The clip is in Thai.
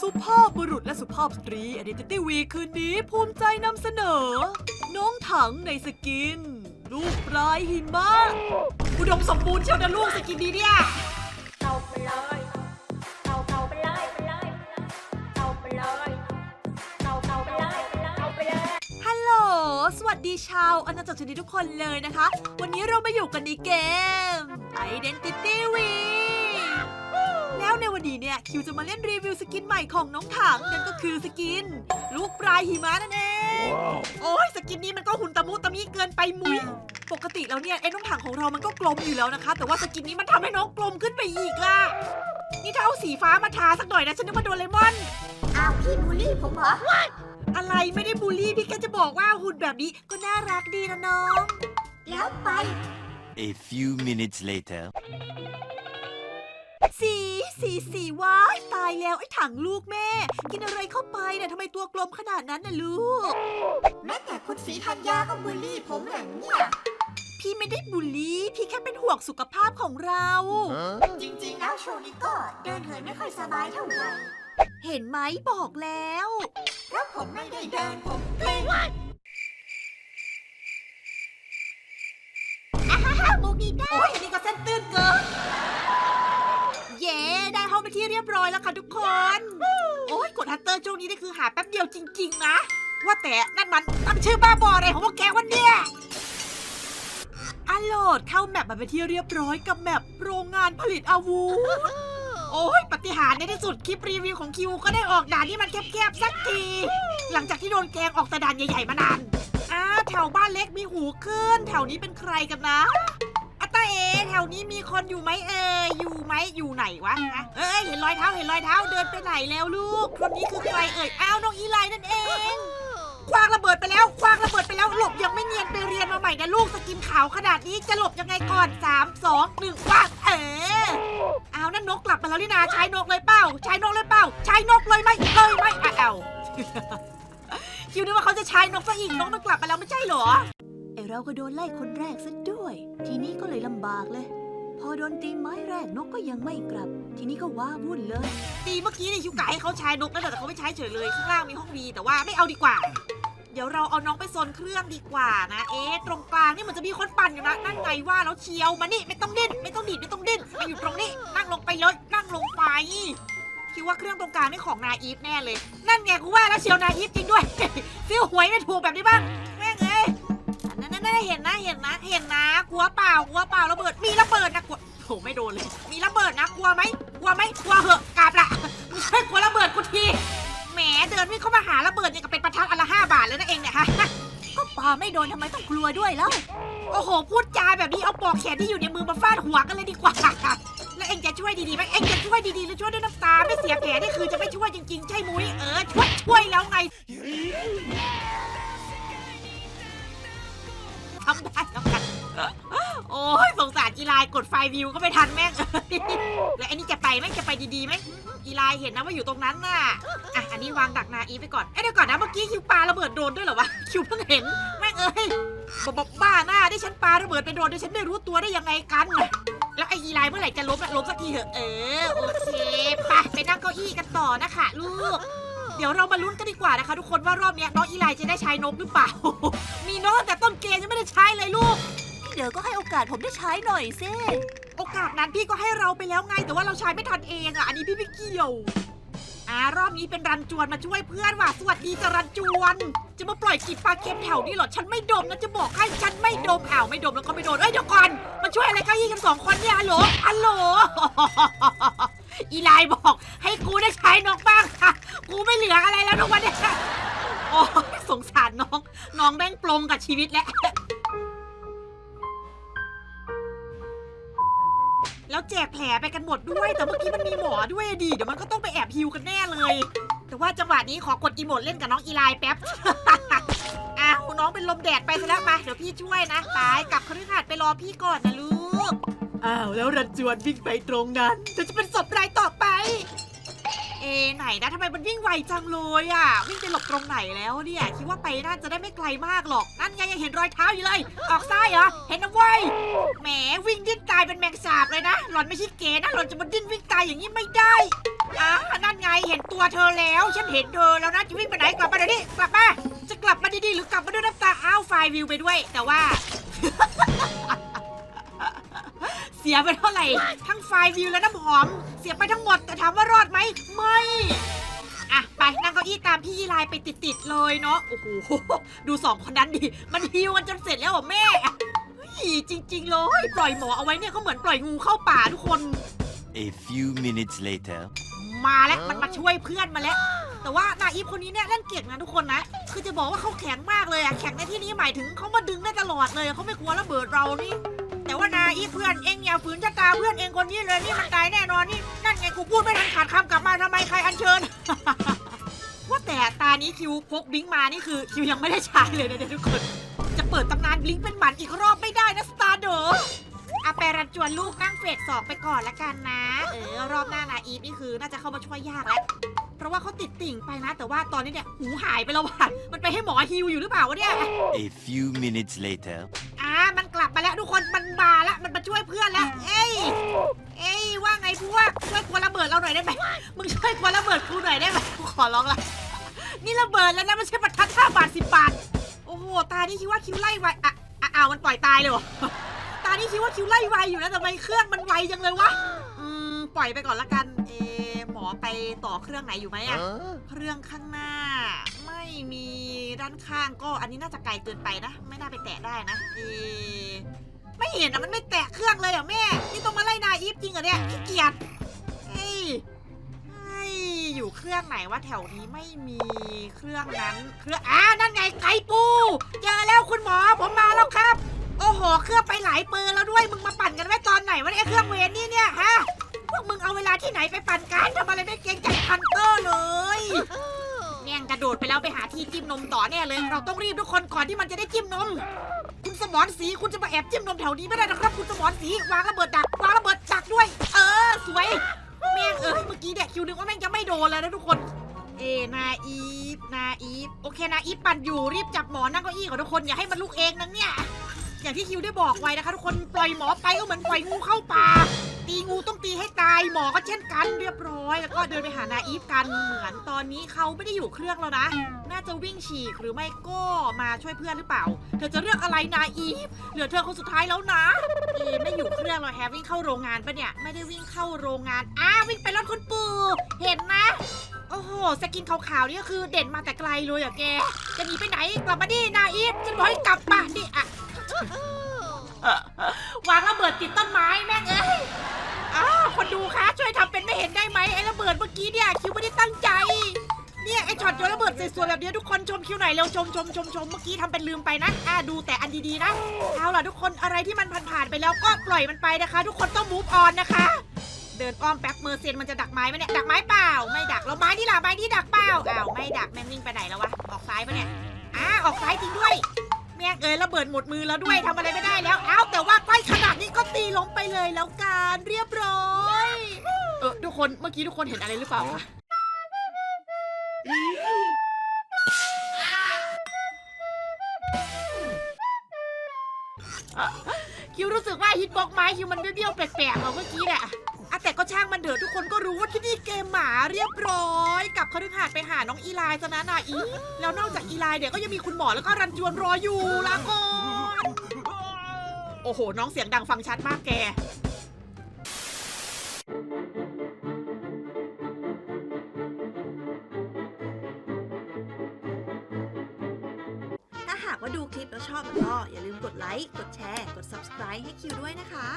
สุภาพบุรุษและสุภาพสตรี Identity Week คืนนี้ภูมิใจนำเสนอ น้องถังในสกิน ลูกปลายหิมะ อุดมสมบูรณ์เชียวนะลูกสกินนี้เนี่ยเอาไปเลยเอาเอาไปเลยไปเลยเอาไปเลยเอาเอาไปเลยเอาไปเลย ฮัลโหล สวัสดีชาวอาณาจักรชนิดทุกคนเลยนะคะ วันนี้เรามาอยู่กันในเกม Identity Week แล้ว ในวันนี้เนี่ยคิวจะมาเล่นรีวิวสกินใหม่ของน้องถังนั่นก็คือสกิน ลูกปลายหิมะนั่นเอง โอ้ยสกินนี้มันก็หุ่นตะมุตะมิเกินไปมุยปกติแล้วเนี่ยไอ้น้องถังของเรามันก็กลมอยู่แล้วนะคะ แต่ว่าสกินนี้มันทำให้น้องกลมขึ้นไปอีกอะนี่ถ้าเอาสีฟ้ามาทาสักหน่อยนะฉันนึกว่าโดเรมอนอ้าวพี่บูลลี่ผมเหรออะไรไม่ได้บูลลี่พี่แค่จะบอกว่าหุ่นแบบนี้ก็น่ารักดีนะน้อง แล้วไป A few minutes later. สีสีสีว้ายตายแล้วไอ้ถังลูกแม่ กินอะไรเข้าไปเนี่ยทำไมตัวกลมขนาดนั้นน่ะลูก แม้แต่คุณสีธัญญาก็บูลลี่ผมเหรอเนี่ยพี่ไม่ได้บูลลี่ พี่แค่เป็นห่วงสุขภาพของเรา จริงๆแล้วช่วงนี้ก็เดินเหินไม่ค่อยสบายเท่าไหร่เห็นไหมบอกแล้ว เพราะผมไม่ได้เดินผมเกร็งมุกนี้ได้โอ้ยอันนี้ก็เส้นตื้นเกิน ยบร้อยแล้วค่ะทุกคน โอ้ยกดฮัตเตอร์ช่วงนี้นี่คือหาแป๊บเดียวจริง ๆ นะ ว่าแต่นั่นมันตั้งชื่อบ้าบออะไรของพวกแกวันเนี่ยอันโหลดเข้าแมปมาเป็นที่เรียบร้อยกับแมปโรงงานผลิตอาวุธ โอ้ยปฏิหารในที่สุดคลิปรีวิวของคิวก็ได้ออกด่านที่มันแคบๆสักที หลังจากที่โดนแกงออกแต่ด่านใหญ่ๆมานานอ้าแถวบ้านเล็กมีหูขึ้น แถวนี้เป็นใครกันนะาเอแถวนี้มีคนอยู่ไหมเอ่ยอยู่ไหมอยู่ไหนวะฮะเอ้ยเห็นรอยเท้าเห็นรอยเท้าเดินไปไหนแล้วลูก คนนี้คือใครเอ่ยอ้าวน้องอีไลนั่นเองคว้างระเบิดไปแล้วคว้างระเบิดไปแล้วหลบยังไม่เนียนไปเรียนมาใหม่นะลูกสกินขาวขนาดนี้จะหลบยังไงก่อนสามสองหนึ่งคว้างเออเอานั่นนกกลับมาแล้วนี่นาใช้นกเลยเปล่าใช้นกเลยเปล่าใช้นกเลยไหมเลยไหมอะเอาคิวนึกว่าเขาจะใช้นกซะอีกนกมันกลับมาแล้วไม่ใช่เหรอ ไอเราก็โดนไล่คนแรกซะด้วย ทีนี้ก็เลยลำบากเลย พอโดนตีไม้แรกนกก็ยังไม่กลับ ทีนี้ก็ว้าวุ่นเลย ตีเมื่อกี้นี่คิวกะให้เขาใช้นกแล้วแต่เขาไม่ใช้เฉยเลยข้างล่างมีห้องวีแต่ว่าไม่เอาดีกว่า เดี๋ยวเราเอาน้องไปโซนเครื่องดีกว่านะ เอ๊ะตรงกลางนี่มันจะมีคนปั่นอยู่นะนั่นไงว่าแล้วเชียวมานี่ไม่ต้องดิ้นไม่ต้องดีดไม่ต้องดิ้นมาอยู่ตรงนี้ นั่งลงไปเลยนั่งลงไปคิดว่าเครื่องตรงกลางนี่ของนาอีฟแน่เลย นั่นไงกูว่าแล้วเชียวนาอีฟจริงด้วย ซื้อหวยไม่ถูกแบบนี้บ้าง นั่นนั่นนั่นเห็นนะเห็นนะเห็นนะกลัวเปล่ากลัวเปล่าระเบิดมีระเบิดนะกลัวโหไม่โดนเลย มีระเบิดนะกลัวไหมกลัวไหมกลัวเหอะกราบละช่วยกลัวระเบิดกูทีแหมเดินวิ่งเข้ามาหาระเบิดเนี่ยก็เป็นประทัดอันละห้าบาทแล้วนะเองเนี่ยฮะก็ปาไม่โดนทำไมต้องกลัวด้วยแล้วโอ้โหพูดจาแบบนี้เอาปอกแขนที่อยู่ในมือมาฟาดหัวกันเลยดีกว่าแล้วเองจะช่วยดีๆไหมเองจะช่วยดีๆหรือช่วยด้วยน้ำตาไม่เสียแผลนี่คือจะไม่ช่วยจริงๆ ใช่มุ้ยเออช่วยช่วยแล้วไง อีไลน์กดไฟวิวก็ไม่ทันแม่ง แล้วไอ้นี่จะไปไหมจะไปดีๆไหมอีไลน์เห็นนะว่าอยู่ตรงนั้นน่ะอะอันนี้วางดักนาอีไปก่อนเอ้ยเดี๋ยวก่อนนะเมื่อกี้คิวปาระเบิดโดนด้วยเหรอวะคิวเพิ่งเห็นแม่งเอ้ยบบบ้าหน้าที่ฉันปาระเบิดไปโดนด้วยฉันไม่รู้ตัวได้ยังไงกัน แล้วไอ้อีไลน์เมื่อไหร่จะล้มอะล้มสักทีเหอะเออโอเคไปไปนั่งเก้าอี้กันต่อนะคะลูกเดี๋ยวเรามาลุ้นกันดีกว่านะคะ ทุกคนว่ารอบเนี้ยน้องอีไลจะได้ใช้นกหรือเปล่า มีนกแต่ต้นเกมยังไม่ได้ใช้เลยลูก เดี๋ยวก็ให้โอกาสผมได้ใช้หน่อยซิโอกาสนั้นพี่ก็ให้เราไปแล้วไง แต่ว่าเราใช้ไม่ทันเองอะ อันนี้พี่ไม่เกี่ยวอ่ารอบนี้เป็นรันจวนมาช่วยเพื่อนว่ะ สวัสดีจะรันจวน จะมาปล่อยกีบปลาเค็มแถวนี้เหรอ ฉันไม่ดมนะจะบอกให้ฉันไม่ดมอ้าวไม่ดมแล้วก็ไม่โดน เอ้ยเดี๋ยวก่อน มาช่วยอะไรก็ยี่กันสองคนเนี่ยฮัลโหลฮัลโหล อีไลน์บอก ให้กูได้ใช้นกบ้างค่ะ กูไม่เหลืออะไรแล้วทุกวันเนี่ยโอ้ยสงสารน้อง น้องแม่งปลงกับชีวิตแล้ว กแผลไปกันหมดด้วย แต่เมื่อกี้มันมีหมอด้วยอะดี เดี๋ยวมันก็ต้องไปแอบฮิวกันแน่เลย แต่ว่าจังหวะนี้ขอกดอีโมดเล่นกับน้องอีไลน์แป๊บ อ้าวน้องเป็นลมแดดไปซะแล้วมาเดี๋ยวพี่ช่วยนะไปกลับคฤหาสน์ไปรอพี่ก่อนนะลูก อ้าวแล้วรันจวนวิ่งไปตรงนั้นเธอจะเป็นศพรายต่อไป เอะไหนนะทำไมมันวิ่งไวจังเลยอะ วิ่งไปหลบตรงไหนแล้วเนี่ยคิดว่าไปน่าจะได้ไม่ไกลมากหรอกนั่นไงยังเห็นรอยเท้าอยู่เลย ออกซ้ายเหรอเห็นนะเว้ย แหมวิ่งดิ้นตายเป็นแมงสาบเลยนะ หล่อนไม่ใช่เกย์นะ หล่อนจะมาดิ้นวิ่งตายอย่างนี้ไม่ได้อะนั่นไงเห็นตัวเธอแล้ว ฉันเห็นเธอแล้วนะจะวิ่งไปไหนกลับมาเดี๋ยวนี้กลับมาจะกลับมาดีๆหรือกลับมาด้วยน้ำตาอ้าวไฟล์วิวไปด้วย แต่ว่า เสียไปเท่าไหร่ ทั้งไฟล์วิวและน้ำหอม เสียไปทั้งหมดแต่ถามว่ารอดไหมไม่ อะไปนั่งเก้าอี้ตามพี่ยีรายไปติดๆเลยเนาะโอ้โหดูสองคนนั้นดิมันฮิวกันจนเสร็จแล้วเหรอแม่ ยจริง ๆ เลย ปล่อยหมอเอาไว้เนี่ยก็เหมือนปล่อยงูเข้าป่าทุกคน A few minutes later. มาแล้วมันมาช่วยเพื่อนมาแล้ว แต่ว่านาอีฟคนนี้เนี่ยเล่นเก่งนะทุกคนนะ คือจะบอกว่าเขาแข็งมากเลยอะแข็งในที่นี้หมายถึงเขามาดึงได้ตลอดเลยเขาไม่กลัวระเบิดเรานี่ แต่ว่านาอีฟเพื่อนเองอย่าฝืนชะตาเพื่อนเองคนนี้เลยนี่มันตายแน่นอนนี่นั่นไงกูพูดไม่ทันขาดคำกลับมาทำไมใครอัญเชิญ ว่าแต่ตานี้คิวพกบลิงก์มานี่คือคิวยังไม่ได้ใช้เลยนะเนี่ยทุกคนจะ เปิดตำนานบลิงก์เป็นหมันอีกรอบไม่ได้นะสตาร์เดออาไปรันจวนลูกนั่งเฟสสองไปก่อนละกันนะ เออ รอบหน้านาอีฟนี่คือน่าจะเข้ามาช่วยยากแล้วเพราะว่าเขาติดติ่งไปนะ แต่ว่าตอนนี้เนี่ยหูหายไปแล้วว่ะมันไปให้หมอฮิวอยู่หรือเปล่าวะเนี่ย A few minutes later. อ่ามันกลับมาแล้วทุกคนมันมาแล้วมันมาช่วยเพื่อนแล้ว เอ้ยเอ้ยว่าไงพวกช่วยกลัวระเบิดเราหน่อยได้ไหมมึงช่วยกลัวระเบิดกูหน่อยได้ไหมกูขอร้องละนี่ระเบิดแล้วนะไม่ใช่ประทัดห้าบาทสิบบาทโอ้โหตา นี่คิดว่าคิวไล่ไวอะอะอ้าวมันปล่อยตายเลยเหรอตานี่คิดว่าคิวไล่ไวอยู่นะทำไมเครื่องมันไวจังเลยวะอืมปล่อยไปก่อนละกัน เอะหมอไปต่อเครื่องไหนอยู่ไหมอะเครื่องข้างหน้า ไม่มีด้านข้างก็อันนี้น่าจะไกลเกินไปนะ ไม่น่าไปแตะได้นะ เอะไม่เห็นอะมันไม่แตะเครื่องเลยเหรอแม่ นี่ต้องมาไล่นาอีฟจริงเหรอเนี่ยขี้เกียจเฮ้ยเฮ้ย อยู่เครื่องไหนว่าแถวนี้ไม่มีเครื่องนั้น เครื่องอ่านั่นไงไก่ปู เจอแล้วคุณหมอผมมาแล้วครับ โอ้โห เครื่องไปหลายปอร์แล้วด้วยมึงมาปั่นกันไว้ตอนไหนวะเนี่ยเครื่องเวรนี่เนี่ยฮะพวกมึงเอาเวลาที่ไหนไปปั่นการทำอะไรไม่เกรงใจพันเตอร์เลยเนี่งกระโดดไปแล้วไปหาที่จิ้มนมต่อแน่เลย เราต้องรีบทุกคนก่อนที่มันจะได้จิ้มนม คุณสมอนสีคุณจะมาแอบจิ้มนมแถวนี้ไม่ได้นะครับ คุณสมอนสีวางระเบิดดักวางระเบิดดักด้วย เออ สวยแม่งเอ้ยเมื่อกี้เนี่ยคิวนึกว่าแม่งจะไม่ โดนแล้วนะทุกคน เอนาอีฟนาอีฟโอเคนาอีฟปั่นอยู่รีบจับหมอนั่งเก้าอี้ก่อนทุกคนอย่าให้มันลุกเองนะเนี่ยอย่างที่คิวได้บอกไว้นะคะทุกคนปล่อยหมอไปก็เหมือนปล่อยงูเข้าป่า ตีงูต้องตีให้ตายหมอก็เช่นกันเรียบร้อย แล้วก็เดินไปหานาอีฟกันเหมือนตอนนี้เขาไม่ได้อยู่เครื่องแล้วนะ น่าจะวิ่งฉีกหรือไม่ก็มาช่วยเพื่อนหรือเปล่า เธอจะเลือกอะไรนาอีฟเหลือเธอคนสุดท้ายแล้วนะเอไม่อยู่เครื่องหรอแฮวิ่งเข้าโรงงานปะเนี่ยไม่ได้วิ่งเข้าโรงงานอ้าวิ่งไปรถคุณปู่เห็นนะโอ้โหสกินขาวๆนี่ก็คือเด่นมาแต่ไกลเลยอะแก จะหนีไปไหนกลับมาดินาอีฟฉันบอกให้กลับมาดิอะวางระเบิดติดต้นไม้แม่งเอ้ย คนดูคะช่วยทำเป็นไม่เห็นได้ไหมไอ้ระเบิดเมื่อกี้เนี่ยคิวไม่ได้ตั้งใจ เนี่ยไอ้ช็อตโยนระเบิดสวยๆแบบเนี้ยทุกคนชมคิวหน่อยเร็วชมชมชมชมเมื่อกี้ทำเป็นลืมไปนะอ่าดูแต่อันดีๆนะเอาล่ะทุกคนอะไรที่มันผ่านๆไปแล้วก็ปล่อยมันไปนะคะ ทุกคนต้องมูฟออนนะคะ เดินอ้อมแป๊บเมอร์เซนมันจะดักไม้ไหมเนี่ยดักไม้เปล่า ไม่ดักแล้วไม้ที่ล่ะไม้ที่ดักเปล่าอ้าวไม่ดักแม่งวิ่งไปไหนแล้ววะออกซ้ายปะเนี่ยอ่าออกซ้ายจริงด้วย แม่งเอ้ยระเบิดหมดมือแล้วด้วยทำอะไรไม่ได้แล้ว เอ้าแต่ว่าใกล้ขนาดนี้ก็ตีลงไปเลยแล้วกันเรียบร้อย เออทุกคนเมื่อกี้ทุกคนเห็นอะไรหรือเปล่าคะอะคิวรู้สึกว่าฮิตบ็อกไม้คิวมันเบี้ยวๆแปลกๆอะเมื่อกี้เนี่ยอะแต่ก็ช่างมันเถอะทุกคนก็รู้ว่าที่นี่เกมหมาเรียบร้อย กลับคฤหาสน์ไปหาน้องอีไลน์ซะนะนาอีแล้วนอกจากอีไลน์เดี๋ยก็ยังมีคุณหมอแล้วก็รันจวนรออยู่ลาก่อนโอ้โห น้องเสียงดังฟังชัดมากแก ว่าดูคลิปแล้วชอบก็อย่าลืมกดไลค์ กดแชร์ กด subscribe ให้คิวด้วยนะคะ